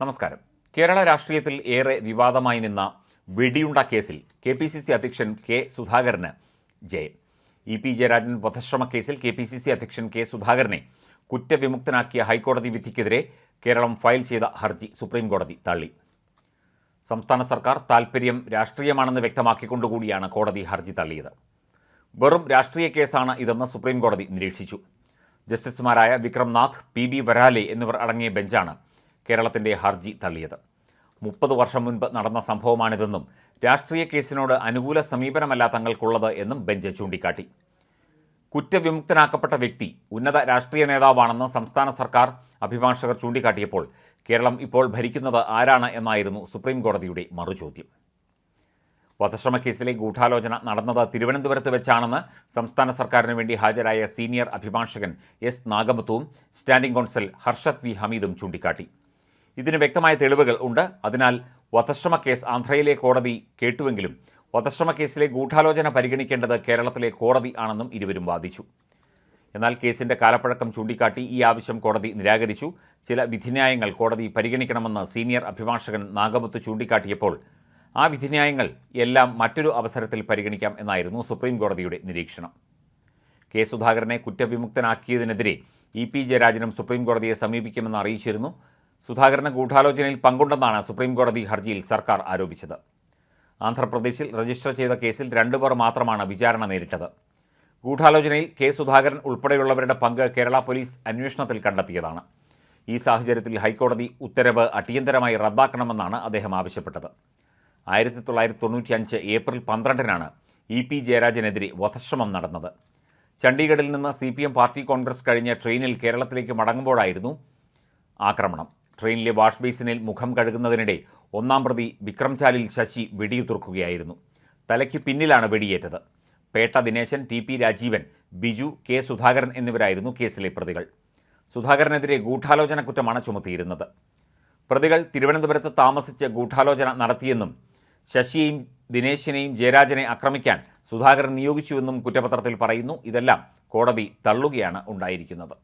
നമസ്കാരം. കേരള രാഷ്ട്രീയത്തിൽ ഏറെ വിവാദമായി നിന്ന വെടിയുണ്ട കേസിൽ കെ പി സി സി അധ്യക്ഷൻ കെ സുധാകരന് ജയം. ഇ പി ജയരാജൻ വധശ്രമ കേസിൽ കെ പി സി സി അധ്യക്ഷൻ കെ സുധാകരനെ കുറ്റവിമുക്തനാക്കിയ ഹൈക്കോടതി വിധിക്കെതിരെ കേരളം ഫയൽ ചെയ്ത ഹർജി സുപ്രീം കോടതി തള്ളി. സംസ്ഥാന സർക്കാർ താൽപ്പര്യം രാഷ്ട്രീയമാണെന്ന് വ്യക്തമാക്കിക്കൊണ്ടുകൂടിയാണ് കോടതി ഹർജി തള്ളിയത്. വെറും രാഷ്ട്രീയ കേസാണ് ഇതെന്ന് സുപ്രീം കോടതി നിരീക്ഷിച്ചു. ജസ്റ്റിസുമാരായ വിക്രംനാഥ് പി ബി വരാലെ എന്നിവർ അടങ്ങിയ ബെഞ്ചാണ് കേരളത്തിന്റെ ഹർജി തള്ളിയത്. മുപ്പത് വർഷം മുൻപ് നടന്ന സംഭവമാണിതെന്നും രാഷ്ട്രീയ കേസിനോട് അനുകൂല സമീപനമല്ല തങ്ങൾക്കുള്ളത് എന്നും ബെഞ്ച് ചൂണ്ടിക്കാട്ടി. കുറ്റവിമുക്തനാക്കപ്പെട്ട വ്യക്തി ഉന്നത രാഷ്ട്രീയ നേതാവാണെന്ന് സംസ്ഥാന സർക്കാർ അഭിഭാഷകർ ചൂണ്ടിക്കാട്ടിയപ്പോൾ കേരളം ഇപ്പോൾ ഭരിക്കുന്നത് ആരാണ് എന്നായിരുന്നു സുപ്രീം കോടതിയുടെ മറുചോദ്യം വധശ്രമക്കേസിലെ ഗൂഢാലോചന നടന്നത് തിരുവനന്തപുരത്ത് വെച്ചാണെന്ന് സംസ്ഥാന സർക്കാരിന് വേണ്ടി ഹാജരായ സീനിയർ അഭിഭാഷകൻ എസ് നാഗമുത്തുവും സ്റ്റാൻഡിംഗ് കൗൺസിൽ ഹർഷത് വി ഹമീദും ചൂണ്ടിക്കാട്ടി. ഇതിന് വ്യക്തമായ തെളിവുകൾ ഉണ്ട്. അതിനാൽ വധശ്രമ കേസ് ആന്ധ്രയിലെ കോടതി കേട്ടുവെങ്കിലും വധശ്രമ കേസിലെ ഗൂഢാലോചന പരിഗണിക്കേണ്ടത് കേരളത്തിലെ കോടതി ആണെന്നും ഇരുവരും വാദിച്ചു. എന്നാൽ കേസിന്റെ കാലപ്പഴക്കം ചൂണ്ടിക്കാട്ടി ഈ ആവശ്യം കോടതി നിരാകരിച്ചു. ചില വിധിന്യായങ്ങൾ കോടതി പരിഗണിക്കണമെന്ന് സീനിയർ അഭിഭാഷകൻ നാഗമുത്ത് ചൂണ്ടിക്കാട്ടിയപ്പോൾ ആ വിധിന്യായങ്ങൾ എല്ലാം മറ്റൊരു അവസരത്തിൽ പരിഗണിക്കാം എന്നായിരുന്നു സുപ്രീം കോടതിയുടെ നിരീക്ഷണം. കെ സുധാകരനെ കുറ്റവിമുക്തനാക്കിയതിനെതിരെ ഇ പി ജയരാജനും സുപ്രീം കോടതിയെ സമീപിക്കുമെന്ന് അറിയിച്ചിരുന്നു. സുധാകരന് ഗൂഢാലോചനയിൽ പങ്കുണ്ടെന്നാണ് സുപ്രീം കോടതി ഹർജിയിൽ സർക്കാർ ആരോപിച്ചത്. ആന്ധ്രാപ്രദേശിൽ രജിസ്റ്റർ ചെയ്ത കേസിൽ രണ്ടുപേർ മാത്രമാണ് വിചാരണ നേരിട്ടത്. ഗൂഢാലോചനയിൽ കെ സുധാകരൻ ഉൾപ്പെടെയുള്ളവരുടെ പങ്ക് കേരള പോലീസ് അന്വേഷണത്തിൽ കണ്ടെത്തിയതാണ്. ഈ സാഹചര്യത്തിൽ ഹൈക്കോടതി ഉത്തരവ് അടിയന്തരമായി റദ്ദാക്കണമെന്നാണ് അദ്ദേഹം ആവശ്യപ്പെട്ടത്. ആയിരത്തി തൊള്ളായിരത്തി തൊണ്ണൂറ്റി അഞ്ച് ഏപ്രിൽ പന്ത്രണ്ടിനാണ് ഇ പി ജയരാജനെതിരെ വധശ്രമം നടന്നത്. ചണ്ഡീഗഡിൽ നിന്ന് C P M party Congress കഴിഞ്ഞ ട്രെയിനിൽ കേരളത്തിലേക്ക് മടങ്ങുമ്പോഴായിരുന്നു ആക്രമണം. ട്രെയിനിലെ വാഷ് ബേസിനിൽ മുഖം കഴുകുന്നതിനിടെ ഒന്നാം പ്രതി വിക്രംചാലിൽ ശശി വെടിയുതിർക്കുകയായിരുന്നു. തലയ്ക്ക് പിന്നിലാണ് വെടിയേറ്റത്. Petta Dineshan T P Rajeevan Biju K Sudhakaran എന്നിവരായിരുന്നു കേസിലെ പ്രതികൾ. സുധാകരനെതിരെ ഗൂഢാലോചന കുറ്റമാണ് ചുമത്തിയിരുന്നത്. പ്രതികൾ തിരുവനന്തപുരത്ത് താമസിച്ച് ഗൂഢാലോചന നടത്തിയെന്നും ശശിയെയും ദിനേശിനെയും ജയരാജനെ ആക്രമിക്കാൻ സുധാകരൻ നിയോഗിച്ചുവെന്നും കുറ്റപത്രത്തിൽ പറയുന്നു. ഇതെല്ലാം കോടതി തള്ളുകയാണ് ഉണ്ടായിരിക്കുന്നത്.